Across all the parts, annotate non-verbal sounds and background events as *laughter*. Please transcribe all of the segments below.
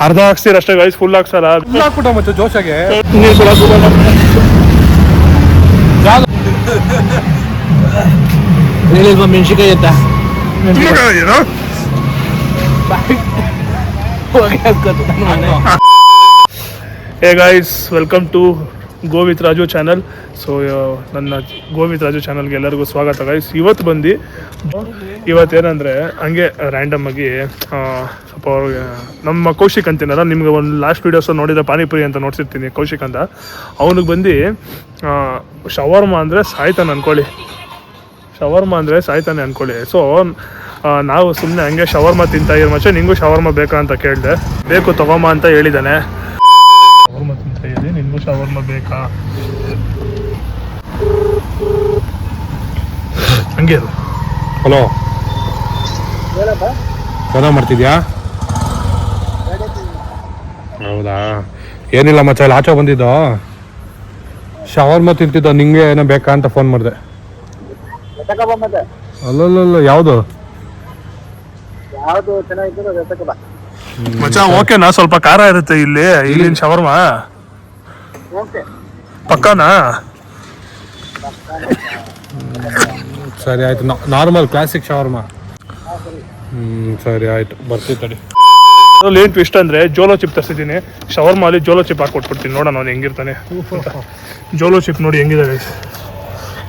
ಅರ್ಧ ಹಾಕ್ಸ್ತೀರ ಅಷ್ಟೇ ಗೈಸ್ ಫುಲ್ ಹಾಕ್ಸಲ್ಲ ಹಾಕ್ಬಿಟ್ಟ ಮತ್ತೆ ಜೋಶಾಗೆ ನೀರ್ ಕೊಡಕ್ಕೂ ಬೇಡ. ಹೇಳಿಲ್ವಾ ಮೆಣಸಿನ್ಕಾಯಿ ಅಂತ ಏನು? Hey guys welcome to go with Raju channel so ನನ್ನ ಗೋ ವಿತ್ ರಾಜು ಚಾನಲ್ಗೆ ಎಲ್ಲರಿಗೂ ಸ್ವಾಗತ ಗೈಸ್ ಇವತ್ತು ಬಂದು ಇವತ್ತೇನಂದರೆ, ಹಂಗೆ ರ್ಯಾಂಡಮ್ ಆಗಿ ಸ್ವಲ್ಪ ನಮ್ಮ ಕೌಶಿಕ್ ಅಂತೀನಲ್ಲ, ನಿಮ್ಗೆ ಒಂದು ಲಾಸ್ಟ್ ವೀಡಿಯೋಸ್ ನೋಡಿದ್ರೆ ಪಾನಿಪುರಿ ಅಂತ ನೋಡ್ಸಿರ್ತೀನಿ, ಕೌಶಿಕ್ ಅಂತ. ಅವನಿಗೆ ಬಂದು ಶವರ್ಮ ಅಂದರೆ ಸಾಯ್ತಾನೆ ಅನ್ಕೊಳ್ಳಿ. ಶವರ್ಮ ಅಂದರೆ ಸಾಯ್ತಾನೆ ಅನ್ಕೊಳ್ಳಿ. ಸೊ ನಾವು ಸುಮ್ಮನೆ ಹಂಗೆ ಶವರ್ಮ ತಿಂತಾ ಇರೋ ಮಚ್ಚ, ನಿಂಗೂ ಶವರ್ಮ ಬೇಕಾ ಅಂತ ಕೇಳಿದೆ. ಬೇಕು ತಗೊಮ್ಮ ಅಂತ ಹೇಳಿದ್ದಾನೆ ಶವರ್ಮ ತಿಂತ ಇದ್ದೀನಿ ನಿಂಗೂ ಶವರ್ಮ ಬೇಕಾ? ಹಂಗೆ. ಹಲೋ ಏನ ಮಾಡ್ತಿದ್ಯಾ? ಹೌದಾ? ಏನಿಲ್ಲ ಮಚ್ಚ ಇಲ್ಲಿ ಆಚೆ ಬಂದಿದ್ದೋ? ಶವರ್ಮ ತಿಂತಿದ್ದ ನಿಂಗೆ ಏನೋ ಬೇಕಾ ಅಂತ ಫೋನ್ ಮಾಡಿದೆ. ಅಲ್ಲಲ್ಲ ಯಾವುದು? ಮಚ್ಚ ಓಕೆನಾ? ಸ್ವಲ್ಪ ಖಾರ ಇರುತ್ತೆ ಇಲ್ಲಿ ಇಲ್ಲಿನ ಶವರ್ಮ. ಓಕೆ. ಪಕ್ಕನಾ? ಸರಿ ಆಯ್ತು. Normal classic shawarma. ಹ್ಮ್ ಸರಿ ಆಯ್ತು. ಬರ್ತೀವಿ ತಡಿ. ಅದ್ರಲ್ಲಿ ಏನು ಟ್ವಿಸ್ಟ್ ಅಂದರೆ ಜೋಲೋ ಚಿಪ್ ತರಿಸಿದ್ದೀನಿ. ಶವರ್ ಮಾಲಿ ಜೋಲೋ ಚಿಪ್ ಹಾಕೊಟ್ಬಿಡ್ತೀನಿ ನೋಡೋಣ ಅವ್ನು ಹೆಂಗಿರ್ತಾನೆ. ಜೋಲೋ ಚಿಪ್ ನೋಡಿ ಹೆಂಗಿದ್ದಾರೆ.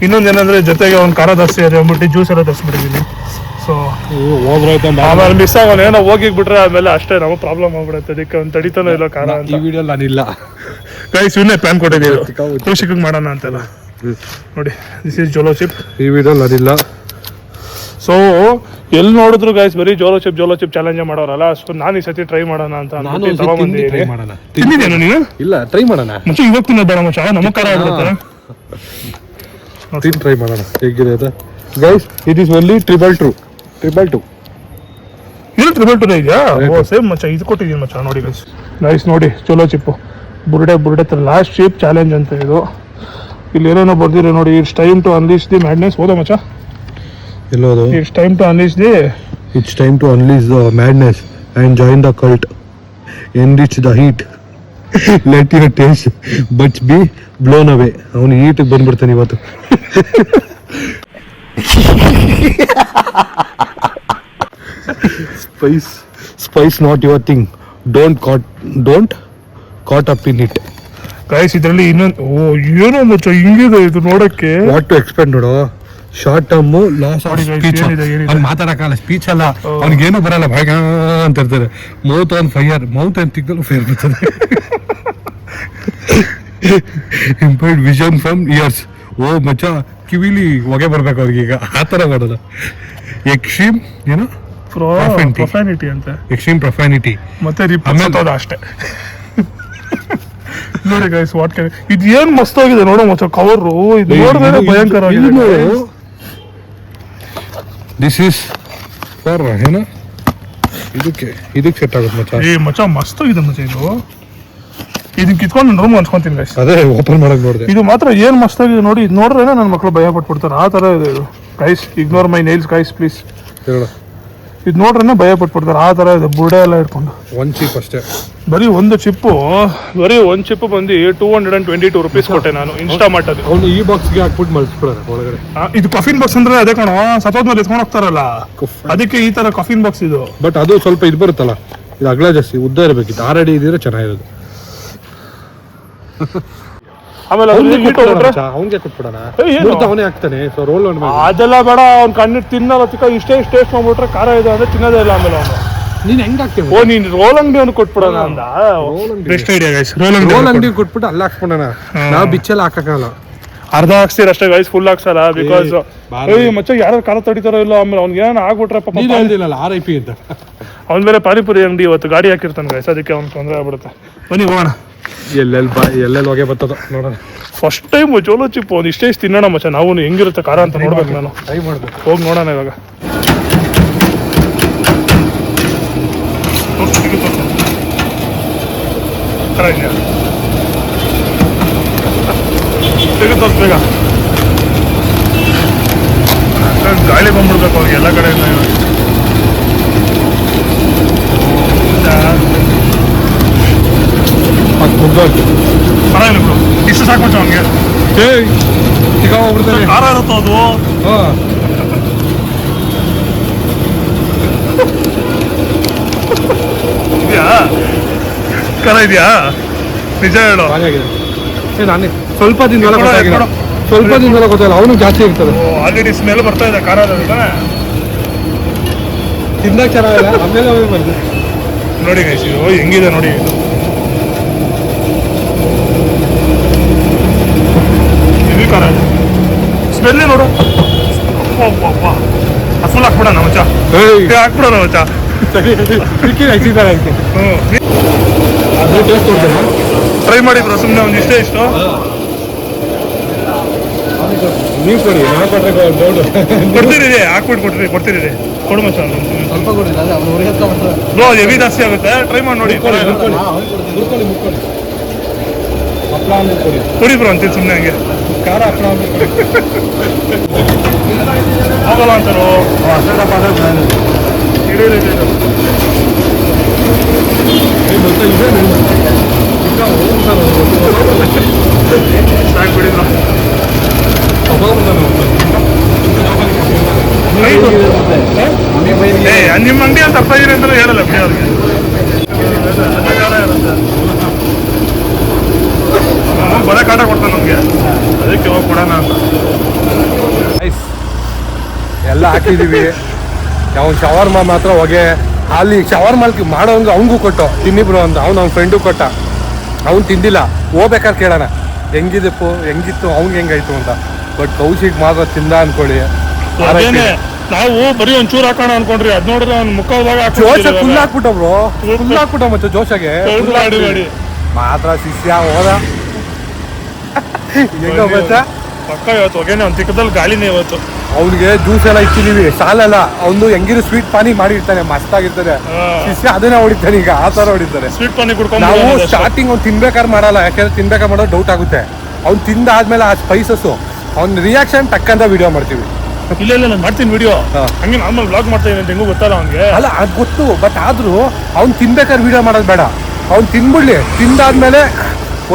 ಇನ್ನೊಂದು ಏನಂದ್ರೆ ಜೊತೆಗೆ ಅವ್ನು ಖಾರ ಜಾಸ್ತಿ ಇದೆ ಅಂದ್ಬಿಟ್ಟು ಜ್ಯೂಸ್ ಎಲ್ಲ ತರಿಸ್ಬಿಟ್ಟಿದ್ದೀನಿ ಸೊ ಹೋದ್ರಾಯ್ತು ಅಂತ ಆಮೇಲೆ ಮಿಸ್ ಆಗೋಣ ಏನೋ ಹೋಗಿಬಿಟ್ರೆ ಆಮೇಲೆ ಅಷ್ಟೇ ನಮ್ಮ ಪ್ರಾಬ್ಲಮ್ ಆಗ್ಬಿಡುತ್ತೆ. ಅದಕ್ಕೆ ಒಂದು ತಡಿತಾನೋ ಇಲ್ಲ ಖಾರ ಈ ವಿಡಿಯೋ ನಾನಿಲ್ಲ. ಗೈಸ್ ಇವನ್ನೇ ಪ್ಲಾನ್ ಕೊಟ್ಟಿದ್ದೀವಿ ಕೃಷಿಗೆ ಮಾಡೋಣ ಅಂತೆಲ್ಲ. ನೋಡಿ ದಿಸ್ ಇಸ್ ಜೋಲೋ ಚಿಪ್ ಈ ವಿಡಿಯೋ ನಾನಿಲ್ಲ. ಸೊ ಎಲ್ಲಿ ನೋಡಿದ್ರು ಗೈಸ್ ಬರೀ Jolo chip Jolo chip challenge ಮಾಡೋರಲ್ಲ so ನಾನು ಈ ಸತಿ ಟ್ರೈ ಮಾಡೋಣ ಅಂತ ನಾನು ತಗೊಂಬಂದಿದ್ದೀನಿ ಮಾಡೋಣ. ತಿಂದಿದ್ದೇನು ನೀನು? ಇಲ್ಲ ಟ್ರೈ ಮಾಡೋಣ. ಮುಂಚೆ ಇವಾಗ ತಿನ್ನೋದು ಮಚ್ಚ ನಮಗೆ ಖಾರ ಆಗ್ಬಿಡುತ್ತೆ ತಿನ್ ಟ್ರೈ ಮಾಡೋಣ. ಹೇಗಿದೆ ಅದು? Guys it is only triple two triple two ಇದು ಟ್ರಿಬಲ್ ಟು ಇದೆಯಾ? ಓ ಸೇಮ್ ಮಚ್ಚ ಇದು ಕೊಟ್ಟಿದ್ದೀನಿ ಮಚ್ಚ ನೋಡಿ ಗೈಸ್ ಗೈಸ್ ನೋಡಿ ಚಲೋ ಚಿಪ್ಪು ಬುರ್ಡೆ ಬುರ್ಡೆ ತರ ಲಾಸ್ಟ್ ಶೇಪ್ ಚಾಲೆಂಜ್ ಅಂತ ಇದು. ಇಲ್ಲಿ ಏನೇನೋ ಬರ್ದಿರೋ ನೋಡಿ it's time to unleash the madness ಹೋದ ಮಚ್ಚ? ಎಲ್ಲೋದು? It's time to unleash the it's time to unleash the madness and join the cult enrich the heat let your taste buds be blown away ಅವನು ಹೀಟಿಗೆ ಬಂದ್ಬಿಡ್ತಾನೆ ಇವತ್ತು. Spice spice not your thing don't cut don't cut up in it guys ಇದರಲ್ಲಿ ಇನ್ನೊಂದು ಓ ಏನೋ ಮಚ್ಚ ಹಿಂಗಿದೆ ಇದು ನೋಡೋಕ್ಕೆ. ವಾಟ್ ಟು ಎಕ್ಸ್ಪೆಂಡ್ ನೋಡು? Short term loss speech? ಅವ್ನು ಮಾತಾಡಕ್ಕಾಗಲ್ಲ ಸ್ಪೀಚ್ ಅಲ್ಲ ಅವ್ನಿಗೇನು ಬರಲ್ಲ ಭಯ ಅಂತ ಇರ್ತಾರೆ. ಮೌತ್ ಆನ್ ಫೈರ್ ಮೌತ್ ಅಂತ ತಿಕ್ಕಲು ಫೈರ್ ಇರ್ತದೆ ಇಂಪೈರ್ಡ್ ವಿಷನ್ ಫ್ರಮ್ ಇಯರ್ಸ್ ಓ ಮಚ್ಚ ಕಿವಿಲಿ ಹೊಗೆ ಬರ್ಬೇಕು ಅವ್ರಿಗೆ ಈಗ. ಆ ಥರ ಮಾಡೋದು. ಎಕ್ಸ್ಟ್ರೀಮ್ ಏನು. ಪ್ರೊಫಾನಿಟಿ ಅಂತ. ಎಕ್ಸ್ಟ್ರೀಮ್ ಪ್ರೊಫೆನಿಟಿ ಮತ್ತೆ ಆಮೇಲೆ- ಅಷ್ಟೇ. ನೋಡಿ ಗೈಸ್ ವಾಟ್ ಕ್ಯಾನ್ ಇದು ಏನ್ ಮಸ್ತಾಗಿದೆ ನೋಡೋ ಮಚ್ಚ ಕವರ್ ಇದು ನೋಡಿದ್ರೆ ಭಯಂಕರ ದಿಸ್ ಈಸ್ ಫಾರ್ ಏನು ಇದಕ್ಕೆ ಇದಕ್ಕೆ ಸೆಟ್ ಆಗುತ್ತೆ ಮಚ್ಚ. ಏ ಮಚ್ಚ ಇದೆ ಮಚ್ಚ ಇದು. ಇದನ್ನ ಕಿತ್ಕೊಂಡು ನನ್ನ ರೂಮ್ ಅನ್ಸ್ಕೊಂತೀನಿ ಗೈಸ್ ಅದೇ ಓಪನ್ ಮಾಡಕ್ ನೋಡಿದೆ. ಇದು ಮಾತ್ರ ಏನ್ ಮಸ್ತಾಗಿದೆ ನೋಡಿ ಇದು ನೋಡ್ರೆ ನನ್ನ ಮಕ್ಕಳು ಭಯ ಪಟ್ಬಿಡ್ತಾರೆ. ಆ ತರ ಇದೆ ಇದು. Guys ignore my nails guys please ಹೇಳ. ಇದು ನೋಡ್ರೆ ಭಯ ಪಟ್ಬಿಡ್ತಾರೆ. ಆ ತರ ಇದೆ. ಬುಡೆ ಎಲ್ಲ ಇಟ್ಕೊಂಡು. ಒಂದು ಚಿಪ್ ಅಷ್ಟೇ. ಬರೀ ಒಂದು ಚಿಪ್ಪು ಬರೀ ಒಂದು ಚಿಪ್ ಬಂದು two hundred and twenty two rupees ಕೊಟ್ಟೆ ನಾನು ಇನ್ಸ್ಟಾ ಮಾಡೋದು ಅವನು ಈ ಬಾಕ್ಸ್ಗೆ ಹಾಕ್ಬಿಟ್ಟು ಮಲ್ಸ್ಬಿಡೋಣ ಒಳಗಡೆ. ಇದು ಕಫಿನ್ ಬಾಕ್ಸ್ ಅಂದ್ರೆ ಅದೇ ಕಣೋ. ಸತೋದ್ಮೇಲೆ ಎತ್ಕೊಂಡು ಹೋಗ್ತಾರಲ್ಲ. ಅದಕ್ಕೆ ಈ ತರ ಕಫಿನ್ ಬಾಕ್ಸ್ ಇದು. ಬಟ್ ಅದು ಸ್ವಲ್ಪ ಇದು ಬರುತ್ತಲ್ಲ. ಇದು ಅಗಲ ಜಾಸ್ತಿ ಉದ್ದ ಇರಬೇಕಿತ್ತು. ಆರ್ ಅಡಿ ಇದ್ರೆ ಚೆನ್ನಾಗಿರೋದು. ಆಮೇಲೆ ಅದು heat ಹೋಗ್ಬಿಟ್ರೆ ಅವನಿಗೆ ಕೊಟ್ಬಿಡೋಣ. ಏ, ಏನು? ಅವನೇ ಹಾಕ್ತಾನೆ ಸೊ ರೋಲ್ ಆನ್ ಅದೆಲ್ಲ ಬೇಡ ಅವ್ನ್ ಕಣ್ಣು ತಿನ್ನಲ್ಲ ತಿಕ್ಕ ಇಷ್ಟೇ ಟೇಸ್ಟ್ ಮಾಡ್ಬಿಟ್ರೆ ಖಾರ ಇದೆ ಅಂದ್ರೆ ತಿನ್ನೋದೇ ಇಲ್ಲ ಆಮೇಲೆ ಅವನು. ನೀನ್ ಹೆಂಗ್ ಹಾಕ್ತೀವಿ ಓ ನೀನ್ ರೋಲ್ ಅಂಗಡಿ ಅವ್ನು ಕೊಟ್ಬಿಡೋಣ ಅಂದ. ಅಂಗಡಿ. ಬೆಸ್ಟ್ ಐಡಿಯಾ ಗೈಸ್ ರೋಲ್ ಅಂಗಡಿ ರೋಲ್ ಅಂಗಡಿ ಕೊಟ್ಬಿಟ್ಟು ಅಲ್ಲಿ ಹಾಕ್ಸ್ಬಿಡೋಣ. ನಾವು ಬಿಚ್ಚಲ್ಲಿ ಹಾಕಕ್ಕಾಗಲ್ಲ. ಅರ್ಧ ಹಾಕ್ಸ್ತೀರ ಅಷ್ಟೇ ಗೈಸ್ ಫುಲ್ ಹಾಕ್ಸಲ್ಲ? Because barley. ಏಯ್ ಮಚ್ಚ ಯಾರು ಖಾರ ತಡಿತಾರೋ ಇಲ್ಲ ಆಮೇಲೆ ಅವ್ನಿಗೆ ಏನೋ ಆಗ್ಬಿಟ್ರೆ ಪಾಪ ನೀನ್ ಹೇಳ್ದಿಲ್ಲ ಆರ್ ಐ ಪಿ ಅಂತ. ಅವ್ನ ಮೇಲೆ ಪಾನಿಪುರಿ ಅಂಗಡಿ ಇವತ್ತು ಗಾಡಿ ಹಾಕಿರ್ತಾನೆ ಗೈಸ್ ಅದಕ್ಕೆ ಅವ್ನು ತೊಂದರೆ ಆಗ್ಬಿಡುತ್ತೆ. ಬನ್ನಿ ಹೋಗೋಣ. ಎಲ್ಲೆಲ್ಲಿ ಬಾ ಎಲ್ಲೆಲ್ಲಿ ಹೋಗೇ ಬರ್ತದ ನೋಡೋಣ. ಫಸ್ಟ್ ಟೈಮ್ ಜೋಲೋ ಚಿಪ್ ಒಂದು ಇಷ್ಟೇ ಇಷ್ಟು ತಿನ್ನೋಣ ಮಚ್ಚ. ನಾವು ಹೆಂಗಿರುತ್ತೆ ಖಾರ ಅಂತ ನೋಡ್ಬೇಕು ನಾನು. ಟ್ರೈ ಮಾಡ್ಬೇಕು. ಹೋಗಿ ನೋಡೋಣ ಇವಾಗ. ತೋರ್ಸು, ತೆಗಿ ತೋರ್ಸು. ಖಾರ ಇದೆಯಾ? ತೆಗಿ ಬೇಗ ಗಾಳಿ ಬಂದ್ಬಿಡ್ಬೇಕು ಅವ್ರಿಗೆ ಎಲ್ಲ ಕಡೆಯಿಂದ ಇವಾಗ. ಹೌದಾ? ಮುಗ್ದೋಯ್ತು ಪರವಾಗಿಲ್ಲ ಬಿಡು ಇಷ್ಟು ಸಾಕು ಮಚ್ಚ ಅವನಿಗೆ ಏಯ್ ಈಗ ಹೋಗ್ಬಿಡ್ತಾನೆ. ಖಾರ ಇರುತ್ತೋ ಅದು. ಹಾಂ. ಇದೆಯಾ? ಖಾರ ಇದೆಯಾ? ನಿಜ ಹೇಳು. ಹಾಗಾಗಿದೆ ಏ ನಾನೇ. ಸ್ವಲ್ಪ ದಿನದಲ್ಲ ಗೊತ್ತಾಗಿಲ್ಲ. ಸ್ವಲ್ಪ ದಿನದಲ್ಲ ಗೊತ್ತಾಗಿಲ್ಲ ಅವನು ಜಾಸ್ತಿ ಇರ್ತದೆ. ಆಲ್ರೆಡಿ ಸ್ಮೆಲ್ ಬರ್ತಾ ಇದೆ ಖಾರ ಇದೆ ತಾನೆ ಇಲ್ಲ ಚೆನ್ನಾಗಿಲ್ಲ ಆಮೇಲೆ ಬಂದು ನೋಡಿ ಗೈಸ್ ಇದು ಹೆಂಗಿದೆ ನೋಡಿ ಇದು ಹೆವಿ ಖಾರ ಸ್ಮೆಲ್ಲೇ ನೋಡು. ಫುಲ್ ಹಾಕ್ಬಿಡೋಣ ಮಚ್ಚ. ಹಾಕ್ಬಿಡೋಣ ಮಚ್ಚ. ಟ್ರೈ ಮಾಡಿದ್ರು ಸುಮ್ಮನೆ ಒಂದು ಇಷ್ಟೇ ಇಷ್ಟು. ನೀವು ಕೊಡಿ ನಾನು ಕೊಟ್ಟರೆ ಕೊಡ್ತೀರಿ ಹಾಕ್ಬಿಟ್ಟು ಕೊಟ್ಟಿರಿ ಕೊಡ್ತೀರಿ ಕೊಡು ಮಚ್ಚ ಸ್ವಲ್ಪ ಕೊಡಿ ಬ್ರೋ ಹೆವಿ ಜಾಸ್ತಿ ಆಗುತ್ತೆ. ಟ್ರೈ ಮಾಡಿ ನೋಡಿ. ಕೊಡಿ. ಬ್ರೋ ಅಂತೀನಿ ಸುಮ್ಮನೆ ಹಂಗೆ. ಖಾರ ಕೊಡಿ ಆಗಲ್ಲ ಅಂತಾರೋ ಇಡು. ಏ, ಮತ್ತೆ ಇದೆ. ಸಾಕು ಬಿಡಿ ಬ್ರೋ ಹೋಗ್ಬಿಡ್ತಾನೆ ಅವ್ನು. ಐದು. ನಮಗೆ ಬೈ ಏ ನಿಮ್ಮ ಅಂಗಡಿ ಅಂತ ಅರ್ಥ ಇದೆ ಅಂತ ಹೇಳಲ್ಲ ಬಿಡಿ ಅವ್ರಿಗೆ ಬರೀ ಕಾಟ ಕೊಡ್ತಾನೆ ನಮಗೆ ಅದಕ್ಕೆ ಹೋಗಿ ಕೊಡೋಣ ಅಂತ. ಎಲ್ಲ ಹಾಕಿದೀವಿ ಅವ್ನು ಶವರ್ಮ ಮಾತ್ರ ಹೊಗೆ. ಅಲ್ಲಿ ಶವರ್ ಮಾಲ್ಕಿ ಮಾಡೋಂಗ ಅವನಿಗೂ ಕೊಟ್ಟು ತಿನ್ನಿಬ್ರು ಅಂತ ಅವ್ನು ಅವ್ನ ಫ್ರೆಂಡು ಕೊಟ್ಟ. ಅವ್ನು ತಿಂದಿಲ್ಲ. ಹೋಗ್ಬೇಕಾದ್ರೆ ಕೇಳೋಣ. ಹೆಂಗಿದಪ್ಪು ಹೆಂಗಿತ್ತು ಅವ್ನಿಗೆ ಹೆಂಗಾಯ್ತು ಅಂತ. ಬಟ್ ಕೌಶಿಕ್ ಮಾತ್ರ ತಿಂದ ಅನ್ಕೊಳ್ಳಿ. ನಾವು ಬರೀ ಒಂಚೂರು ಹಾಕೋಣ ಅನ್ಕೊಂಡ್ರಿ. ಅದ್ ನೋಡಿದ್ರೆ ಅವ್ನ ಮುಖದಾಗ ಜೋಶ ಫುಲ್ ಹಾಕ್ಬಿಟ್ಟ ಬ್ರೋ. ಫುಲ್ ಹಾಕ್ಬಿಟ್ಟ ಮತ್ತೆ ಜೋಶಗೆ. ಮಾತ್ರ ಶಿಷ್ಯ ಹೋದ. ಹೆಂಗ ಬಚ್ಚ ಪಕ್ಕ ಇವತ್ತು ಹೊಗೆನೆ ಅವ್ನ ಚಿಕ್ಕದಲ್ಲಿ ಗಾಳಿನೇ ಇವತ್ತು. ಅವ್ನಿಗೆ ಜ್ಯೂಸ್ ಎಲ್ಲ ಇಟ್ಟಿದೀವಿ ಸಾಲಲ್ಲ. ಅವನು ಹೆಂಗಿರು ಸ್ವೀಟ್ ಪಾನಿ ಮಾಡಿರ್ತಾನೆ ಮಸ್ತಾಗಿರ್ತಾನೆ. ಹಾ. ಶಿಷ್ಯ ಅದನ್ನೇ ಹೊಡಿತಾನೆ ಈಗ ಆ ತರ ಹೊಡಿತಾರೆ ಸ್ವೀಟ್ ಪಾನಿ ಕುಡ್ಕೊಂಡು ನಾವು ಸ್ಟಾರ್ಟಿಂಗ್ ಅವ್ನು ತಿನ್ಬೇಕಾದ್ರೆ ಮಾಡಲ್ಲ ಯಾಕಂದ್ರೆ ತಿನ್ಬೇಕಾದ್ರೆ ಮಾಡೋ ಡೌಟ್ ಆಗುತ್ತೆ. ಅವ್ನು ತಿಂದಾದ್ಮೇಲೆ ಆ ಸ್ಪೈಸಸ್ಸು ಅವ್ನ ರಿಯಾಕ್ಷನ್ ತಕ್ಕಂತ ವಿಡಿಯೋ ಮಾಡ್ತೀವಿ. ಇಲ್ಲ ಇಲ್ಲ ನಾನು ಮಾಡ್ತೀನಿ ವಿಡಿಯೋ. ಹಂಗೆ ನಾರ್ಮಲ್ ಬ್ಲಾಗ್ ಮಾಡ್ತಾ ಇದ್ದೀನಿ ಹೆಂಗೂ ಗೊತ್ತಲ್ಲ ಅವ್ನಿಗೆ. ಅಲ್ಲ ಅದು ಗೊತ್ತು ಬಟ್ ಆದರೂ ಅವ್ನು ತಿನ್ಬೇಕಾದ್ರೆ ವಿಡಿಯೋ ಮಾಡೋದು ಬೇಡ. ಅವ್ನು ತಿನ್ಬಿಡ್ಲಿ ತಿಂದಾದ್ಮೇಲೆ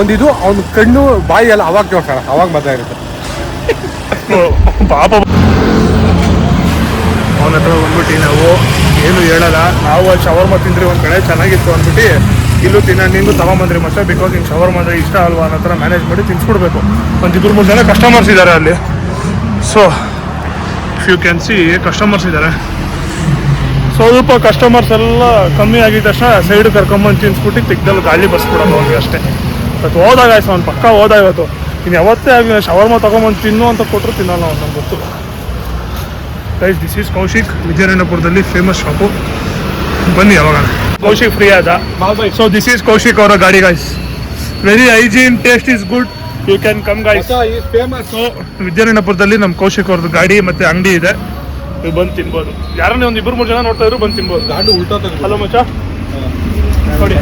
ಒಂದಿದು ಅವ್ನ ಕಣ್ಣು ಬಾಯಿ ಎಲ್ಲ ಅವಾಗ ಜೋಡ್ಸೋಣ ಅವಾಗ ಮಜಾ ಇರುತ್ತೆ. ಪಾಪ ಅವನ ಹತ್ರ ಬಂದ್ಬಿಟ್ಟು ನಾವು ಏನು ಹೇಳಲ್ಲ, ನಾವು ಶವರ್ಮ ತಿಂದ್ರಿ ಒಂದ್ ಕಡೆ ಚೆನ್ನಾಗಿತ್ತು ಅಂದ್ಬಿಟ್ಟು ಇಲ್ಲೂ ತಿನ್ನ, ನಿಂಗೂ ತಗೊಂಬಂದ್ರಿ ಮತ್ತೆ ಬಿಕಾಸ್ ನಿಂಗ್ ಶವರ್ ಮಾತ್ರ ಇಷ್ಟ ಅಲ್ವಾ ಅನ್ನೋ ಥರ ಮ್ಯಾನೇಜ್ ಮಾಡಿ ತಿನ್ಸ್ಬಿಡ್ಬೇಕು. ಒಂದು ಇಬ್ಬರು ಮೂರು ಜನ ಕಸ್ಟಮರ್ಸ್ ಇದ್ದಾರೆ ಅಲ್ಲಿ. So you can see customers ಇದ್ದಾರೆ ಸ್ವಲ್ಪ ಕಸ್ಟಮರ್ಸ್ ಎಲ್ಲ ಕಮ್ಮಿ ಆಗಿದ ತಕ್ಷಣ ಸೈಡ್ ಕರ್ಕೊಂಬಂದು ತಿನ್ಸ್ಬಿಟ್ಟು ತಿಕ್ದಲ್ಲಿ ಗಾಳಿ ಬಸ್ಬಿಡೋದು ಅವ್ರಿಗೆ ಅಷ್ಟೇ. ಇವತ್ತು ಹೋದಾಗ ಆಯ್ತು ಅವ್ನು ಪಕ್ಕ ಹೋದ ಇವತ್ತು. ಇನ್ನು ಯಾವತ್ತೇ ಆಗಿ ಶವರ್ಮ ತೊಗೊಂಬಂದು ತಿನ್ನು ಅಂತ ಕೊಟ್ಟರು ತಿನ್ನಲ್ಲ ಅವ್ನು ನಂಗೆ ಗೊತ್ತು. ಗೈಸ್ ದಿಸ್ ಈಸ್ ಕೌಶಿಕ್ ವಿಜಯನಗರಪುರದಲ್ಲಿ ಫೇಮಸ್ ಶಾಪು ಬನ್ನಿ ಯಾವಾಗ. ಕೌಶಿಕ್ ಫ್ರೀ ಆದ. ಸೊ ದಿಸ್ ಈಸ್ ಕೌಶಿಕ್ ಅವರ ಗಾಡಿ guys very hygiene taste is good you can come guys famous so ವಿದ್ಯಾರಣ್ಯಪುರದಲ್ಲಿ ನಮ್ಮ ಕೌಶಿಕ್ ಅವ್ರದ್ದು ಗಾಡಿ ಮತ್ತೆ ಅಂಗಡಿ ಇದೆ. ನೀವು ಬಂದು ತಿನ್ಬೋದು. ಯಾರನ್ನೇ ಒಂದು ಇಬ್ಬರು ಮೂರು ಜನ ನೋಡ್ತಾ ಇದ್ರು ಬಂದು ತಿನ್ಬೋದು. ಗಾಡಿ ಉಲ್ಟಾ ಹಲೋ ಮಚ್ಚ. ನೋಡಿ.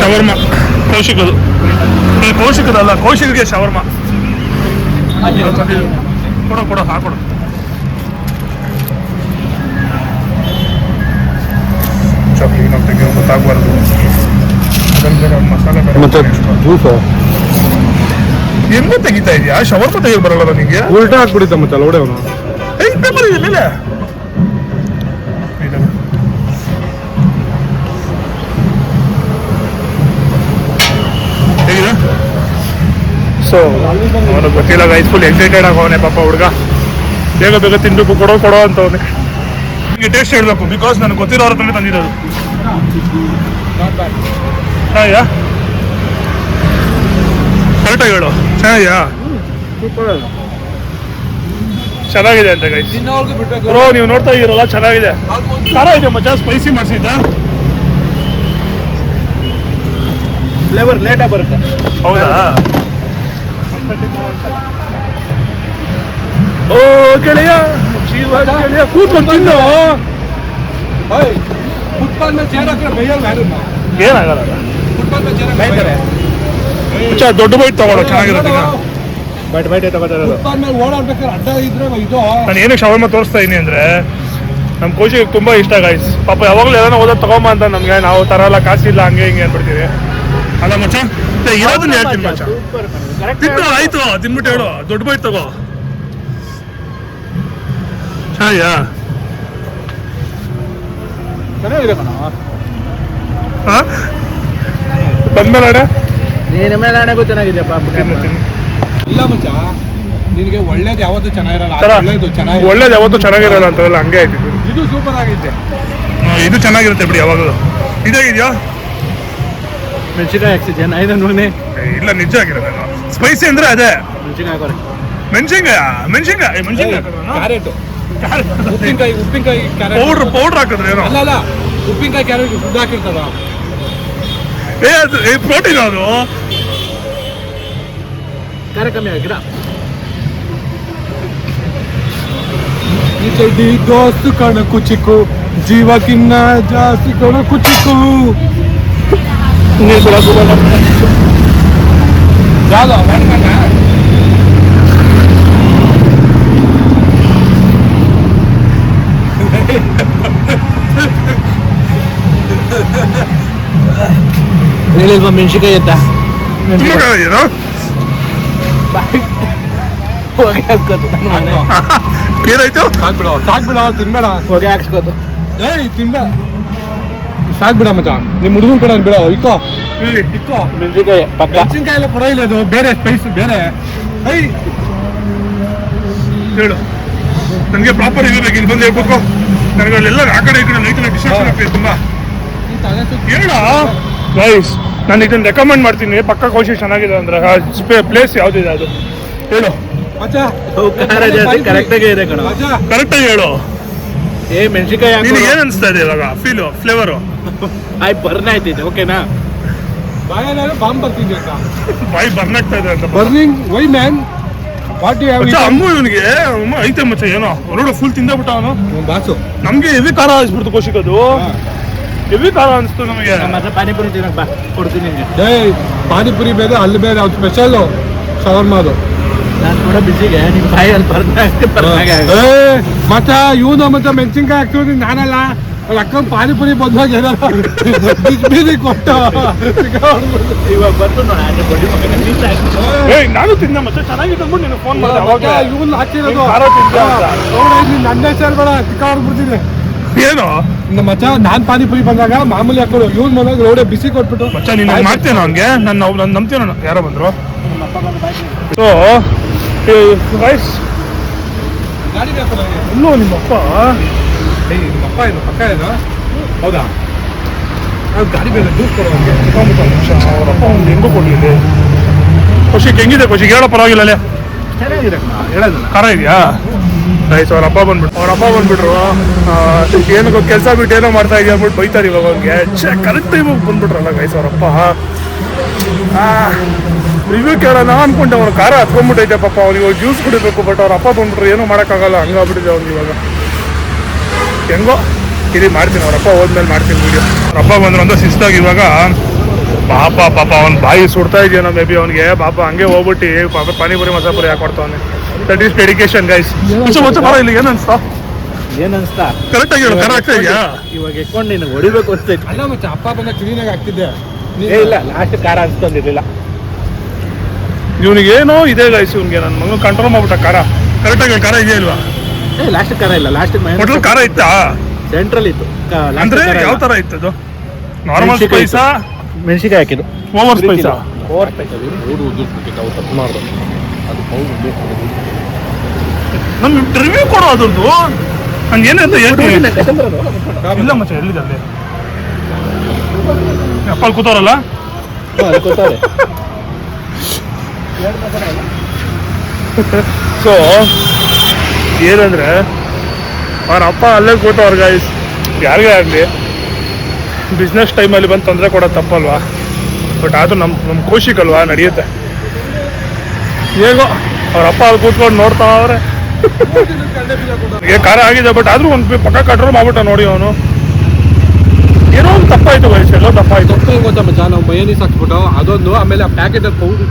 ಶವರ್ಮ. ಕೌಶಿಕ್ ಅದು ಈ ಕೌಶಿಕದಲ್ಲ ಕೌಶಿಕರಿಗೆ ಶವರ್ಮ. ಕೊಡೋ ಕೊಡೋ ಹಾಕೊಡು ಗೊತ್ತಾಗಬಾರ್ದು ಹೆಂಗೂ ತೆಗಿತಾ ಇದೆಯಾ? ಶವರ್ಮ ತೆಗಿಯಕ್ ಬರಲ್ಲ ನಿಮಗೆ ಉಲ್ಟಾ ಹಾಕ್ಬಿಡಿತ ಮತ್ತೆ ಲೋಡೆ ಅವನು. ಏಯ್ ಪೇಪರ್ ಇದೆ ಮೇಲೆ ಇದೆ. ಹೇಗಿದೆ ಸೊ ಅವನು ಗೊತ್ತಿಲ್ಲ ಗೈಸ್ ಫುಲ್ ಎಕ್ಸೈಟೆಡ್ ಆಗವನೆ ಪಾಪ ಹುಡುಗ. ಬೇಗ ಬೇಗ ತಿನ್ಬೇಕು ಕೊಡೋ ಕೊಡೋ ಅಂತ ಅವನಿಗೆ ನಿಮಗೆ ಟೇಸ್ಟ್ ಹೇಳಬೇಕು ಬಿಕಾಸ್ ನನಗೆ ಗೊತ್ತಿರೋರ ಹತ್ರನೇ ತಂದಿರೋದು. ಚೆನ್ನಾಗಿಯಾ? ಕರೆಕ್ಟಾಗಿ ಹೇಳು. ಚೆನ್ನಾಗಿಯಾ? ಚೆನ್ನಾಗಿದೆ ಅಂತ ಗೈಸ್ ಬ್ರೋ ನೀವು ನೋಡ್ತಾ ಇದೀರಲ್ಲ ಚೆನ್ನಾಗಿದೆ. ಖಾರ ಇದೆ ಮಜಾ ಸ್ಪೈಸಿ ಮಾಡಿಸಿದ್ದ ಫ್ಲೇವರ್ ಲೇಟಾಗಿ ಬರುತ್ತೆ. ಹೌದಾ? ಓ ಗೆಳೆಯ ಜೀವ ಗೆಳೆಯ ಕೂತ್ಕೊಂಡು ತಿನ್ನು ಫುಟ್ಬಾಲ್ ಮೇಲೆ ಚೇರ್ ಹಾಕಿದ್ರೆ ಬೈಯಲ್ಲ ಯಾರನ್ನ ಏನಾಗಲ್ಲ. ಫುಟ್ಬಾಲ್ ಮೇಲೆ ಚೇರ್ ಬೈತಾರೆ. ಮಚ್ಚ ದೊಡ್ಡ ಬೈಟ್ ತಗೊಳ್ಳೋ ಚೆನ್ನಾಗಿರುತ್ತೆ ಬೈಟ್ ಬಟ್ ತಗೋತಾರೆ ಫುಟ್ಬಾಲ್ ಮೇಲೆ ಓಡಾಡ್ಬೇಕಾದ್ರೆ ಅಡ್ಡ ಇದ್ರೆ ಇದು. ನಾನು ಏನಕ್ಕೆ ಶವರ್ಮ ತೋರಿಸ್ತಾ ಇದೀನಿ ಅಂದ್ರೆ ನಮ್ಮ ಕೋಚಿಗೆ ತುಂಬಾ ಇಷ್ಟ ಗಾಯ್ಸ್ ಪಾಪ ಯಾವಾಗಲೂ ಏನೋ ಓದೋದು ತಗೊಂಬ ಅಂತ ನಮ್ಗೆ ನಾವು ತರಲ್ಲ ಕಾಸಿಲ್ಲ ಹಂಗೆ ಹಿಂಗೆ ಅಂದ್ಬಿಡ್ತೀವಿ. ಅಲ್ಲ ಮಚ್ಚ ಇರೋದನ್ನ ಹೇಳ್ತೀನಿ ಮಚ್ಚ. ತಿನ್ನು ಆಯ್ತು ತಿನ್ಬಿಟ್ಟು ಹೇಳು. ದೊಡ್ಡ ಬೈಟ್ ತಗೋ. ಚೆನ್ನಾಗಿಯಾ ಚೆನ್ನಾಗಿದೆ ಕಣ. ಹಾ ಬಂದ್ಮೇಲೆ ಅಡೆ ನೀನ ಮೇಲೆ ಹಣೆಗೂ ಚೆನ್ನಾಗಿದೆಯಪ್ಪ ಇಲ್ಲ ಮಚ್ಚ ನಿನಗೆ ಒಳ್ಳೇದು ಯಾವತ್ತೂ ಚೆನ್ನಾಗಿರಲ್ಲ ಒಳ್ಳೇದು ಚೆನ್ನಾಗಿ ಒಳ್ಳೇದು ಯಾವತ್ತೂ ಚೆನ್ನಾಗಿರಲ್ಲ ಅಂತಲ್ಲ ಹಂಗೆ ಆಯ್ತು ಇದು ಸೂಪರ್ ಆಗೈತೆ. ಇದು ಚೆನ್ನಾಗಿರುತ್ತೆ ಬಿಡಿ ಯಾವಾಗಲೂ. ಇದಾಗಿದೆಯಾ? ಮೆಣಸಿನ್ಕಾಯಿ ಹಾಕ್ಸಿದ್ಯಾ ಐದು ನೂನೆ ಇಲ್ಲ ನಿಜ ಆಗಿರೋದು ಸ್ಪೈಸಿ ಅಂದ್ರೆ ಅದೇ. ಮೆಣಸಿನ್ಕಾಯಿ ಮೆಣಸಿನ್ಕಾಯ ಮೆಣಸಿನ್ಕಾಯಿ ಕ್ಯಾರೆಟ್ ಉಪ್ಪಿನಕಾಯಿ ಉಪ್ಪಿನಕಾಯಿ ಪೌಡ್ರ್ ಪೌಡ್ರ್ ಹಾಕಿದ್ರೆ ಏನೋ ಅಲ್ಲ ಅಲ್ಲ ಉಪ್ಪಿನಕಾಯಿ ಕ್ಯಾರೆಟ್ ಫುಡ್ ಹಾಕಿರ್ತದ. ಏ ಅದು ಏ ಪ್ರೋಟೀನ್ ಅದು ಖಾರ ಕಮ್ಮಿ ಹಾಕಿರಾ. ಈ ಚಡ್ಡಿ ದೋಸ್ತು ಕಣ ಕುಚಿಕು ಜೀವಕ್ಕಿನ್ನ ಜಾಸ್ತಿ ಕಣ ಕುಚಿಕು ನೀರು ಬಿಡೋದು ಬೇಡ. ಯಾವ್ದು ಹೇಳಿಲ್ವಾ ಮೆಣಸಿನ್ಕಾಯಿ ಅಂತ ತುಂಬಾ ಚೆನ್ನಾಗಿದೆಯಾ? ಹೊಗೆ ಹಾಕ್ಕೋದು ಏನಾಯ್ತು ಸಾಕ್ಬಿಡ ಸಾಕ್ಬಿಡ ತಿನ್ಬೇಡ ಹೊಗೆ ಹಾಕ್ಸ್ಕೋದು ಏಯ್ ತಿನ್ಬೇಡ ಸಾಕ್ಬಿಡ ಮಚ್ಚ ನಿಮ್ ಹುಡುಗನ್ ಕಡೆ ಬಿಡ. ಇಕ್ಕೋ ಇಲ್ಲಿ ಇಕ್ಕೋ ಮೆಣಸಿನ್ಕಾಯಿ ಪಕ್ಕ. ಮೆಣಸಿನ್ಕಾಯಿ ಎಲ್ಲ ಕೊಡ ಇಲ್ಲ ಅದು ಬೇರೆ ಸ್ಪೈಸ್ ಬೇರೆ. ಐ. ಹೇಳು. ನನಗೆ ಪ್ರಾಪರ್ ಇದು ಬೇಕು ಇಲ್ಲಿ ಬಂದು ಹೇಳ್ಬೇಕು ನನಗೆ ಅಲ್ಲೆಲ್ಲ ಆ ಕಡೆ ಈ ಕಡೆ ನೈತಿನ ಡಿಸ್ಟ್ರಾಕ್ಷನ್ ಆಗ್ತದೆ ತುಂಬಾ. ಹೇಳ? ಗೈಸ್ ನಾನು ಇದನ್ನ ರೆಕಮೆಂಡ್ ಮಾಡ್ತೀನಿ. ಪಕ್ಕ ಕೌಶಿ ಚೆನ್ನಾಗಿದೆ ಅಂದ್ರೆ ಪ್ಲೇಸ್ ಯಾವ್ದಿದೆ ಅದು? ಹೇಳು. ಕರೆಕ್ಟ್ ಆಗಿ ಜಾಸ್ತಿ ಕರೆಕ್ಟಾಗಿ ಇದೆ ಕಣ. ಕರೆಕ್ಟಾಗಿ ಹೇಳು. ಏ ಮೆಣಸಿನಕಾಯಿ ನಿನಗೆ ಏನು ಅನ್ಸ್ತಾ ಇದೆ ಇವಾಗ? ಫೀಲು ಫ್ಲೇವರು *laughs* ಆಯ್ ಬರ್ನ್ ಆಯ್ತಿದೆ ಓಕೆನಾ ಬಾಯಲ್ಲಾದ್ರೆ ಬಾಂಬ್ ಬರ್ತಿದ್ದೆ ಅಂತ? ಬಾಯಿ ಬರ್ನಾಗ್ತಾ ಇದೆ ಅಂತ burning why man what you ಮಚ್ಚ ಹ್ಯಾವ್ ಅಮ್ಮು ಇವನಿಗೆ? ಅಮ್ಮ ಐತೆ ಮಚ್ಚ ಏನೋ? ನೋಡು ಫುಲ್ ತಿಂದಬಿಟ್ಟ ಅವನು. ಬಾಸು. ನಮಗೆ ಹೆವಿ ಖಾರ ಅನ್ಸ್ಬಿಡ್ತು ಕೌಶಿಕ್ ಅದು ಹೆವಿ ಖಾರ ಅನ್ಸ್ತು ನಮಗೆ. ಮತ್ತೆ ಪಾನಿಪುರಿ ತಿನ್ನಕ್ ಬಾ ಕೊಡ್ತೀನಿ ನಿಮಗೆ ಏಯ್ ಪಾನಿಪುರಿ ಬೇರೆ ಅಲ್ಲಿ ಬೇರೆ ಅವ್ರು ಸ್ಪೆಷಲ್ ಶವರ್ಮ ನಾನು ಮಚ್ಚ ಇವನು ಮತ್ತೆ ಮೆಣಸಿನ್ಕಾಯಿ ಹಾಕ್ತಿವ್ರಿ ನಾನಲ್ಲ. ಅವ್ರ ಅಕ್ಕನ ಪಾನಿಪುರಿ ಬಂದಾಗ ಏನಾರ ಬೀದಿ ಕೊಟ್ಟು. ನಾನು ತಿನ್ನ ಮತ್ತೆ ಚೆನ್ನಾಗಿದೆ ನಿನಗೆ ಫೋನ್ ಮಾಡಿದೆ. ಇವನ್ ಹಾಕಿರೋದು. ನೀನ್ ನನ್ನ ಹೆಸರು ಬೇಡ ಏನು? ನಮ್ಮ ಮಚ್ಚ ನಾನ್ ಪಾನಿಪುರಿ ಬಂದಾಗ ಮಾಮೂಲಿ ಹಾಕೋದು ಇವ್ನು ಬಂದಾಗ ರೋಡೆ ಬಿಸಿ ಕೊಟ್ಬಿಟ್ಟು. ಮಚ್ಚ ನೀನು ಮಾಡ್ತೇನೆ ಹಂಗೆ? ನನ್ನ ನಾನು ನಂಬ್ತೇನೋ ನಾನು. ಯಾರೋ ಬಂದ್ರು? ಸೊ ಗೈಸ್ ಗಾಡಿ ಬೇಕು ನನಗೆ. ಇಲ್ಲೋ ನಿಮ್ಮಪ್ಪ ಏಯ್, ನಿಮ್ಮ ಅಪ್ಪ ಪಕ್ಕ ಏನು ಹೌದಾ? ಅವ್ರು ಗಾಡಿ ಬೇರೆ ಜ್ಯೂಸ್ ಕೊಡೋ ಅವರಪ್ಪ ಒಂದು ಹೆಂಗೋ ಖುಷಿಗೆ ಹೆಂಗಿದೆ? ಖುಷಿಗೆ ಹೇಳೋ ಪರವಾಗಿಲ್ಲ ಅಲ್ಲೇ. ಚೆನ್ನಾಗಿದೆ ಕಣ ಹೇಳೋದಲ್ಲ. ಖಾರ ಇದೆಯಾ? ರೈಸ್ ಅವ್ರ ಅಪ್ಪ ಬಂದ್ಬಿಟ್ಟು ಅವ್ರ ಅಪ್ಪ ಬಂದ್ಬಿಟ್ರು. ಆ, ಏನೋ ಕೆಲಸ ಬಿಟ್ಟು ಏನೋ ಮಾಡ್ತಾ ಇದೆಯಾ ಅಂದ್ಬಿಟ್ಟು ಬೈತಾರೆ ಇವಾಗ ಅವ್ನಿಗೆ. ಕರೆಕ್ಟ್ ಟೈಮಿಗೆ ಬಂದ್ಬಿಟ್ರಲ್ಲ ಗೈಸ್ ಅವರಪ್ಪ ರಿವ್ಯೂ ಕೇಳೋಣ ಅನ್ಕೊಂಡೆ ಅವ್ರ ಖಾರ ಹತ್ಕೊಂಡ್ಬಿಟ್ಟೈತೆ ಪಾಪ. ಅವ್ನಿಗೆ ಇವಾಗ ಜ್ಯೂಸ್ ಕುಡಿಬೇಕು ಬಟ್ ಅವ್ರ ಅಪ್ಪ ಬಂದ್ಬಿಟ್ರು ಏನೂ ಮಾಡೋಕ್ಕಾಗಲ್ಲ ಹಂಗಾಗ್ಬಿಟ್ಟಿದೆ ಅವ್ನು ಇವಾಗ. ಹೆಂಗೋ? ಇಲ್ಲಿ ಮಾಡ್ತೀನಿ ಅವ್ರ ಅಪ್ಪ ಹೋದ್ಮೇಲೆ ಮಾಡ್ತೀನಿ ವೀಡಿಯೋ ಅವ್ರ ಅಪ್ಪ ಬಂದ್ರು ಅಂತ ಶಿಸ್ತಾಗಿ ಇವಾಗ ಪಾಪ ಪಾಪ ಅವ್ನ ಬಾಯಿ ಸುಡ್ತಾ ಇದೆಯೇನೋ ಮೇ ಬಿ ಅವ್ನಿಗೆ ಪಾಪ ಹಂಗೆ ಹೋಗ್ಬಿಟ್ಟು ಪಾಪ ಪಾನಿಪುರಿ ಮಸಾಪುರಿ ಹಾಕೊಡ್ತಾವನೆ ಕೊಡ್ತಾವನೆ ದಟ್ ಈಸ್ ಡೆಡಿಕೇಶನ್ ಗೈಸ್ ಬರೋ ಇಲ್ಲಿ ಏನು ಅನ್ಸ್ತಾ? ಏನ್ ಅನ್ಸ್ತಾ ಕರೆಕ್ಟಾಗಿ ಹೇಳು ಕರ ಆಗ್ತಾ ಇದೆಯಾ? ಇವಾಗ ಎಕ್ಕೊಂಡು ನೀನು ಹೊಡಿಬೇಕು ಅಷ್ಟೇ ಅಲ್ಲ ಮತ್ತೆ ಅಪ್ಪ ಬಂದ ಕ್ಲೀನಾಗಿ ಆಗ್ತಿದ್ದೆ ಏ ಇಲ್ಲ ಲಾಸ್ಟ್ ಕಾರ ಅನ್ಸ್ಕೊಂಡಿರ್ಲಿಲ್ಲ. ಇವನಿಗೆ ಏನೋ ಇದೆ ಗಾಯಿಸಿ ಇವನಿಗೆ ನನ್ನ ಮಗನ ಕಂಟ್ರೋಲ್ ಮಾಡ್ಬಿಟ್ಟ ಖಾರ ಕರೆಕ್ಟಾಗಿ ಖಾರ ಇದೆಯಾ ಇಲ್ವಾ? ಏ ಲಾಸ್ಟ್ ಖಾರ ಇಲ್ಲ ಲಾಸ್ಟ್ ಹೋಟೆಲ್ ಖಾರ ಇತ್ತಾ? ಸೆಂಟ್ರಲ್ ಇತ್ತು. ಅಂದ್ರೆ ಯಾವ ತರ ಇತ್ತು ಅದು? ನಾರ್ಮಲ್ ಮೆಣ್ಸಿನ್ಕಾಯಿ ಮೆಣಸಿಕಾಯಿ ಮೆಣಸಿನ್ಕಾಯಿ ಹಾಕಿದ್ದು. ಓವರ್ ಸ್ಪೈಸ ಓವರ್ ಸ್ಪೈಸ್ ಅದು. ನಮ್ ರಿವ್ಯೂ ಕೊಡೋ ಅದ್ರದ್ದು. ನಂಗೆ ಏನಂತ ಹೇಳ್ತೀನಿ. ಇಲ್ಲ ಮಚ್ಚ ಎಲ್ಲಿದೆ ಅಲ್ಲಿ? ಅಪ್ಪ ಕೂತಾರಲ್ಲ ಕೂತವ್ರಲ್ಲ? ಸೊ ಏನಂದ್ರೆ, ಅವ್ರ ಅಪ್ಪ ಅಲ್ಲೇ ಕೂತವ್ರ ಗೈಸ್ ಯಾರಿಗೇ ಆಗಲಿ ಬಿಸ್ನೆಸ್ ಟೈಮಲ್ಲಿ ಬಂದು ತೊಂದರೆ ಕೊಡೋದು ತಪ್ಪಲ್ವಾ? ಬಟ್ ಆದ್ರೂ ನಮ್ಮ ನಮ್ಮ ಕೋಶಿಕಲ್ವಾ, ನಡೆಯುತ್ತೆ. ಹೇಗೋ, ಅವ್ರ ಅಪ್ಪ ಅಲ್ಲಿ ಕೂತ್ಕೊಂಡು ನೋಡ್ತಾ ಅವ್ರೆ. ಖಾರ ಆಗಿದೆ ಬಟ್ ಆದರೂ ಒಂದು ಪಕ್ಕ ಕಂಟ್ರೋಲ್ ಮಾಡ್ಬಿಟ್ಟ ನೋಡಿ ಅವನು. ಏನೋ ಒಂದು ತಪ್ಪಾಯ್ತು ವಯಸ್ಸು ಎಲ್ಲೋ ತಪ್ಪಾಯ್ತು. ತಪ್ಪು ಜಾನ, ಮಯೋನೀಸ್ ಹಾಕ್ಬಿಟ್ಟು ಅದೊಂದು, ಆಮೇಲೆ ಆ ಪ್ಯಾಕೆಟ್ ಪೌಡರ್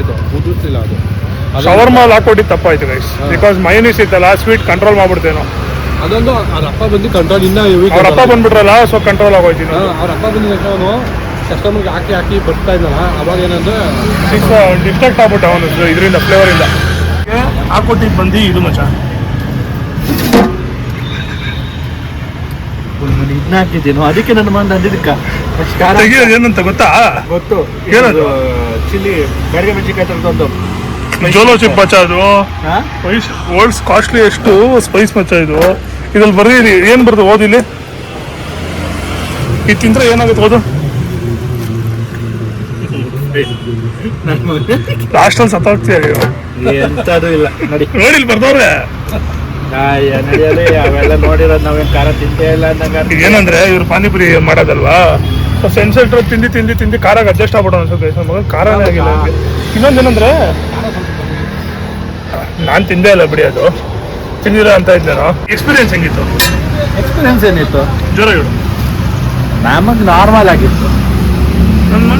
ಇತ್ತಲ್ಲ ಒಂದು ಅದು. ಶವರ್ಮಾಲ್ ಹಾಕೊಟ್ಟಿದ್ದು ತಪ್ಪಾಯ್ತು ಗೈಸ್ ಬಿಕಾಸ್ ಮೈನೀಸ್ ಇತ್ತಲ್ಲ ಸ್ವೀಟ್ ಕಂಟ್ರೋಲ್ ಮಾಡ್ಬಿಡ್ತೇನೋ ಅದೊಂದು ಅವ್ರ ಅಪ್ಪ ಬಂದು ಕಂಟ್ರೋಲ್ ಇನ್ನ ಅವ್ರ ಅಪ್ಪ ಬಂದ್ಬಿಟ್ರಲ್ಲ ಸೊ ಕಂಟ್ರೋಲ್ ಆಗೋಯ್ತು ಹಾ, ಅವ್ರ ಅಪ್ಪ ಬಂದ ಅವನು ಕಸ್ಟಮರ್ಗೆ ಹಾಕಿ ಹಾಕಿ ಬರ್ತಾ ಇದ್ದಲ್ಲ ಅವಾಗ ಏನಂದ್ರೆ ಡಿಸ್ಟ್ರಾಕ್ಟ್ ಆಗ್ಬಿಟ್ಟ ಅವನು ಇದರಿಂದ ಫ್ಲೇವರ್ ಇಲ್ಲ. ಹಾಕೊಟ್ಟಿದ್ದು ಬಂದು ಇದು ಮಚ್ಚ. ಇದನ್ನ ಹಾಕಿದ್ದೇನು ಅದಕ್ಕೆ ನನ್ನ ಮಂದ ಅಂದಿದ್ದಕ್ಕ. ತೆಗಿಯೋದು ಏನಂತ ಗೊತ್ತಾ? ಗೊತ್ತು. ಏನದು? ಚಿಲ್ಲಿ ಬೆಳಗ್ಗೆ ಮೆಣಸಿನ್ಕಾಯಿ ತಗೊಂಡು ಜೋಲೋ ಚಿಪ್ ಮಚ್ಚ ಅದು. ಸ್ಪೈಸ್ ವರ್ಲ್ಡ್ಸ್ ಕಾಸ್ಟ್ಲಿ ಎಷ್ಟು ಸ್ಪೈಸ್ ಮಚ್ಚ ಇದು. ಇದ್ರಲ್ಲಿ ಬರೀ ಏನು ಬರ್ತದೆ ಓದಿಲ್ಲಿ ಇದು ತಿಂದ್ರೆ ಏನಾಗುತ್ತೆ ಓದು? ಲಾಸ್ಟ್ ಲಾಸ್ಟಲ್ಲಿ ಸತ್ತೋಗ್ತೀಯ ಎಂತದು ಇಲ್ಲ ನೋಡಿ. ನೋಡಿ ಬರ್ದವ್ರೆ. ನಡೆಯಲಿ ಅವೆಲ್ಲ ನೋಡಿರೋದು ನಾವೇನು ಖಾರ ತಿಂತೇ ಇಲ್ಲ ಅಂದಂಗ ಏನಂದ್ರೆ ಇವ್ರು ಪಾನಿಪುರಿ ಮಾಡೋದಲ್ವಾ? ಸೊ ಸೆನ್ಸೆಟ್ರ್ ತಿಂಡಿ ತಿಂಡಿ ತಿಂಡಿ ಖಾರಾಗ ಅಡ್ಜಸ್ಟ್ ಆಗ್ಬಿಡೋ ಅನ್ಸುತ್ತೆ. ಮಗನ್ ಖಾರನೇ ಆಗಿಲ್ಲ ಅವ್ನಿಗೆ. ಇನ್ನೊಂದೇನಂದ್ರೆ ನಾನು ತಿಂದೇ ಇಲ್ಲ ಬಿಡಿ ಅದು. ತಿಂದಿರ ಅಂತ ಇದ್ದೇನೋ ಎಕ್ಸ್ಪೀರಿಯನ್ಸ್ ಹೆಂಗಿತ್ತು? ಎಕ್ಸ್ಪೀರಿಯನ್ಸ್ ಏನಿತ್ತು? ಜ್ವರ ಇಡು ನಮಗ್ ನಾರ್ಮಲ್ ಆಗಿತ್ತು. Normal.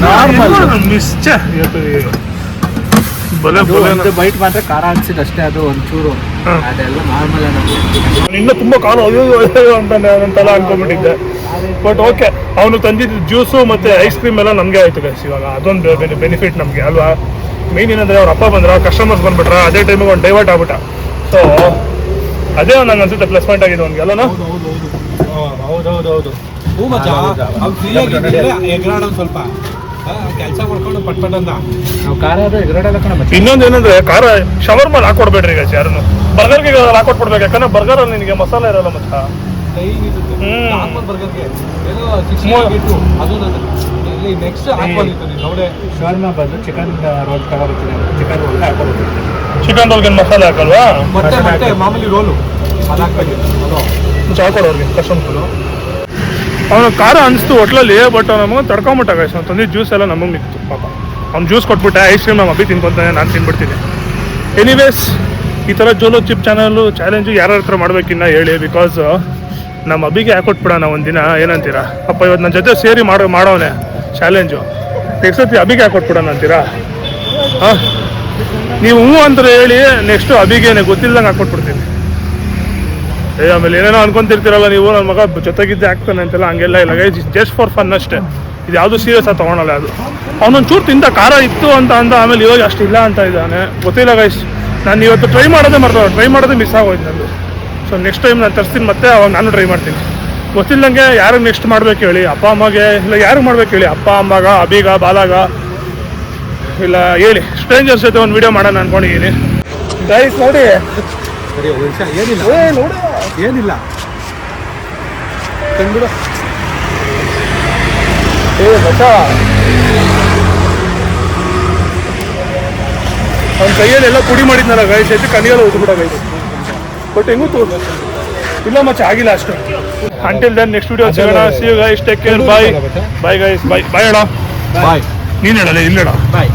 ಬಲೆ ಬೈಟ್ ಮಾತ್ರ ಖಾರ ಅನ್ಸಿದ್ ಅಷ್ಟೇ ಅದು ಒಂಚೂರು. ಅದೆಲ್ಲ ನಾರ್ಮಲ್ ನಮಗೆ ನಾನು ಇನ್ನೂ ತುಂಬ ಕಾಲು ಅಯ್ಯೋ ಅಯ್ಯೋ ಅಂತ ಅಂತೆಲ್ಲ ಅನ್ಕೊಂಡ್ಬಿಟ್ಟಿದ್ದೆ. ಬಟ್ ಓಕೆ ಅವನು ತಂದಿದ್ದ ಜ್ಯೂಸು ಮತ್ತು ಐಸ್ ಕ್ರೀಮ್ ಎಲ್ಲ ನಮಗೆ ಆಯ್ತು ಗೈಸ್ ಇವಾಗ. ಅದೊಂದು ಬೆನಿಫಿಟ್ ನಮಗೆ ಅಲ್ವಾ? ಮೇನ್ ಏನಂದ್ರೆ ಅವ್ರ ಅಪ್ಪ ಬಂದ್ರ ಕಸ್ಟಮರ್ಸ್ ಬಂದ್ಬಿಟ್ರ ಅದೇ ಟೈಮಿಗೆ ಒಂದು ಡೈವರ್ಟ್ ಆಗ್ಬಿಟ್ಟ. ಸೊ ಅದೇ ಒಂದು ನಂಗೆ ಅನ್ಸುತ್ತೆ ಪ್ಲಸ್ ಪಾಯಿಂಟ್ ಆಗಿದೆ ಅವ್ನಿಗೆ ಅಲ್ಲನಾ? ಹೌದೌದೌದು ಹೂ ಮಚ್ಚ ಅವ್ನು ಫ್ರೀ ಆಗಿದ್ದರೆ ಎಗ್ರಾಡೋದು ಸ್ವಲ್ಪ. ಕೆಲಸ ಮಾಡ್ಕೊಂಡು ಪಟ್ ಪಟ್ ಅಂತ ನಾವು ಖಾರ ಅದು ಎಗರಡೆಲ್ಲ ಕಣ ಮತ್ತೆ ಇನ್ನೊಂದು ಏನಂದ್ರೆ ಖಾರ ಶವರ್ ಮೇಲೆ ಹಾಕೊಡ್ಬೇಡ್ರಿ ಗಾಜಿ ಯಾರನ್ನು. ಬರ್ಗರ್ಗೆ ಹಾಕೊಟ್ಬಿಡ್ಬೇಕು ಯಾಕಂದ್ರೆ ಬರ್ಗರ್ ನಿನಗೆ ಮಸಾಲೆ ಇರಲ್ಲ ಮಚ್ಚ. ಟೈಮ್ ಇರುತ್ತೆ ಹ್ಮ್. ನಾರ್ಮಲ್ ಬರ್ಗರ್ಗೆ ಏನೋ ಸಿಕ್ಸ್ಟಿ ಮೂ- ಬಿಟ್ಟು ಅದು ನೆಕ್ಸ್ಟ್ ಹಾಕೊಂಡಿತ್ತು ನೀನು ನೋಡೆ ಚಿಕನ್ ರೋಲ್ ತಗೋಬರ್ತೀನಿ ಚಿಕನ್ ರೋಲ್ ಹಾಕೋಬೇಕು ಚಿಕನ್ ರೋಲ್ಗೆ ಮಸಾಲೆ ಹಾಕಲ್ವಾ? ಮತ್ತೆ ಮತ್ತೆ ಮಾಮೂಲಿ ರೋಲು ಹಾಕೊಡೋರ್ಗೆ ಕಸ್ಟಮರ್ಗಳು ಅವನು ಖಾರ ಅನಿಸ್ತು ಹೋಟ್ಲಲ್ಲಿ ಬಟ್ ನಮಗೆ ತಡ್ಕೊಂಬಿಟ್ಟ ಗೈಸ್ ತಂದಿ ಜ್ಯೂಸ್ ಎಲ್ಲ ನಮಗೆ ಮಿಕ್ತು ಪಾಪ. ಅವ್ನು ಜ್ಯೂಸ್ ಕೊಟ್ಬಿಟ್ಟೆ ಐಸ್ ಕ್ರೀಮ್ ನಮ್ಮ ಅಬ್ಬಿ ತಿನ್ಕೊಂತಾನೆ ನಾನು ತಿನ್ಬಿಡ್ತೀನಿ. ಎನಿವೇಸ್ ಈ ಥರ ಜೋಲೋ ಚಿಪ್ ಚಾನಲು ಚಾಲೆಂಜು ಯಾರ ಹತ್ರ ಮಾಡ್ಬೇಕಿನ್ನ ಹೇಳಿ ಬಿಕಾಸ್ ನಮ್ಮ ಅಬ್ಬಿಗೆ ಹಾಕೊಟ್ಬಿಡೋಣ ಒಂದಿನ, ಏನಂತೀರಾ? ಅಪ್ಪ ಇವತ್ತು ನನ್ನ ಜೊತೆ ಸೇರಿ ಮಾಡೋ ಮಾಡೋನೆ ಚಾಲೆಂಜು ನೆಕ್ಸ್ಟ್ ಸತಿ ಅಬ್ಬಿಗೆ ಹಾಕೊಟ್ಬಿಡೋಣ ಅಂತೀರಾ? ಹಾಂ? ನೀವು ಹ್ಞೂ ಅಂತ ಹೇಳಿ ನೆಕ್ಸ್ಟು ಅಬಿಗೇನೆ ಗೊತ್ತಿಲ್ದಂಗೆ ಹಾಕೊಟ್ಬಿಡ್ತೀನಿ. ಏ, ಆಮೇಲೆ ಏನೇನೋ ಅನ್ಕೊಂತಿರ್ತೀರಲ್ಲ ನೀವು ನನ್ನ ಮಗ ಜೊತೆಗಿದ್ದೆ ಹಾಕ್ತಾನೆ ಅಂತೆಲ್ಲ ಹಂಗೆಲ್ಲ ಇಲ್ಲ. ಗೈಸ್ ಜಸ್ಟ್ ಫಾರ್ ಫನ್ ಅಷ್ಟೇ. ಇದು ಯಾವುದು ಸೀರಿಯಸ್ ಆಗಿ ತೊಗೊಳಲ್ಲ ಅದು. ಅವನೊಂದು ಚೂರು ತಿಂದ ಖಾರ ಇತ್ತು ಅಂತ ಅಂದ, ಆಮೇಲೆ ಇವಾಗ ಅಷ್ಟು ಇಲ್ಲ ಅಂತ ಇದ್ದಾನೆ. ಗೊತ್ತಿಲ್ಲ ಗೈಸ್ ನಾನು ಇವತ್ತು ಟ್ರೈ ಮಾಡೋದೇ ಮರ್ತೋ ಟ್ರೈ ಮಾಡೋದೇ ಮಿಸ್ ಆಗೋಯ್ತು ನಂದು. ಸೊ ನೆಕ್ಸ್ಟ್ ಟೈಮ್ ನಾನು ತರಿಸ್ತೀನಿ ಮತ್ತೆ ಅವಾಗ ನಾನು ಟ್ರೈ ಮಾಡ್ತೀನಿ. ಗೊತ್ತಿಲ್ಲಂಗೆ ಯಾರು ನೆಕ್ಸ್ಟ್ ಮಾಡ್ಬೇಕು ಹೇಳಿ? ಅಪ್ಪ ಅಮ್ಮಗೆ ಇಲ್ಲ ಯಾರು ಮಾಡ್ಬೇಕು ಹೇಳಿ? ಅಪ್ಪ ಅಮ್ಮಗ ಅಬೀಗ ಬಾಲಾಗ? ಇಲ್ಲ ಹೇಳಿ. ಸ್ಟ್ರೇಂಜರ್ಸ್ ಜೊತೆ ಒಂದು ವಿಡಿಯೋ ಮಾಡೋಣ ಅನ್ಕೊಂಡಿದ್ದೀನಿ ಗೈಸ್ ನೋಡಿ. ಏನಿಲ್ಲ? ಏನಿಲ್ಲ? ಏ ಮಚ್ಚ ಅವ್ನ ಕೈಯಲ್ಲೆಲ್ಲ ಪುಡಿ ಮಾಡಿದ್ನಲ್ಲ ಗೈಸ್ ಎದ್ದು ಕನಿಯಲ್ಲ ಉದ್ಬಿಡ ಗೈಸ್ ಬಟ್ ಹೆಂಗೂ ತೋರ್ ಇಲ್ಲ ಮಚ್ಚ ಆಗಿಲ್ಲ ಅಷ್ಟು. ಅಂಟಿಲ್ ದೆನ್ ನೆಕ್ಸ್ಟ್ ವಿಡಿಯೋ ಸಿಗೋಣ. See you guys take care bye bye guys bye bye ಹೇಳ ಬಾಯ್ ನೀನು ಹೇಳಲ್ಲ ಇಲ್ಲ ಹೇಳ ಬಾಯ್